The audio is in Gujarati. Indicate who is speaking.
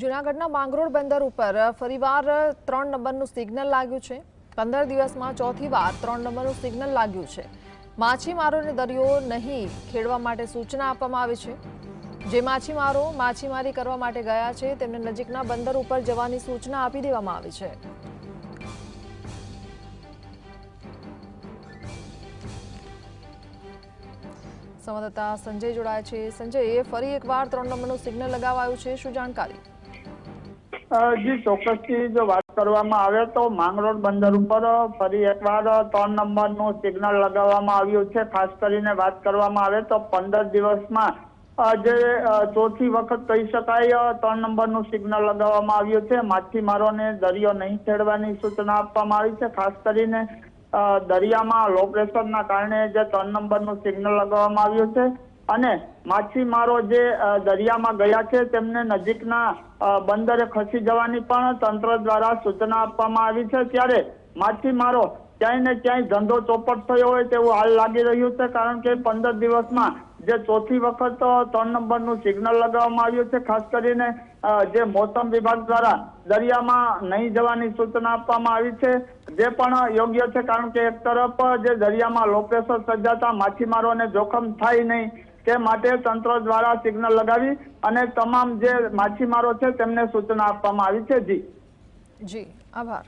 Speaker 1: જૂનાગઢના માંગરોળ બંદર ઉપર ફરીવાર ત્રણ નંબરનું સિગ્નલ લાગ્યું છે. પંદર દિવસમાં ચોથી વાર ત્રણ નંબરનું સિગ્નલ લાગ્યું છે. માછીમારોને દરિયો નહીં ખેડવા માટે સૂચના આપવામાં આવી છે. જે માછીમારો માછીમારી કરવા માટે ગયા છે, તેમને નજીકના બંદર ઉપર જવાની સૂચના આપી દેવામાં આવી છે. સંવાદદાતા સંજય જોડાયા છે. સંજય ફરી એકવાર ત્રણ નંબરનું સિગ્નલ લગાવાયું છે. શું જાણકારી?
Speaker 2: જી, ચોક્કસથી જો વાત કરવામાં આવે તો માંગરોળ બંદર ઉપર ફરી એકવાર ત્રણ નંબરનું સિગ્નલ લગાવવામાં આવ્યું છે. ખાસ કરીને વાત કરવામાં આવે તો પંદર દિવસમાં જે ચોથી વખત કહી શકાય ત્રણ નંબરનું સિગ્નલ લગાવવામાં આવ્યું છે. માછીમારોને દરિયો નહીં ખેડવાની સૂચના આપવામાં આવી છે. ખાસ કરીને દરિયામાં લો પ્રેશરના કારણે જે ત્રણ નંબરનું સિગ્નલ લગાવવામાં આવ્યું છે. અને માછીમારો જે દરિયામાં ગયા છે, તેમને નજીકના બંદરે ખસી જવાની પણ તંત્ર દ્વારા સૂચના આપવામાં આવી છે. ત્યારે માછીમારો ક્યાંય ને ક્યાંય ધંધો ચોપટ થયો હોય તેવું હાલ લાગી રહ્યું છે, કારણ કે પંદર દિવસમાં જે ચોથી વખત ત્રણ નંબરનું સિગ્નલ લગાવવામાં આવ્યું છે. ખાસ કરીને જે મોસમ વિભાગ દ્વારા દરિયામાં નહીં જવાની સૂચના આપવામાં આવી છે. જે પણ યોગ્ય છે, કારણ કે એક તરફ જે દરિયામાં લોકેશન સર્જાતા માછીમારોને જોખમ થાય નહીં તે માટે તંત્ર દ્વારા સિગ્નલ લગાવી અને તમામ જે માછીમારો છે તેમને સૂચના આપવામાં આવી છે. જી.
Speaker 1: જી. આભાર.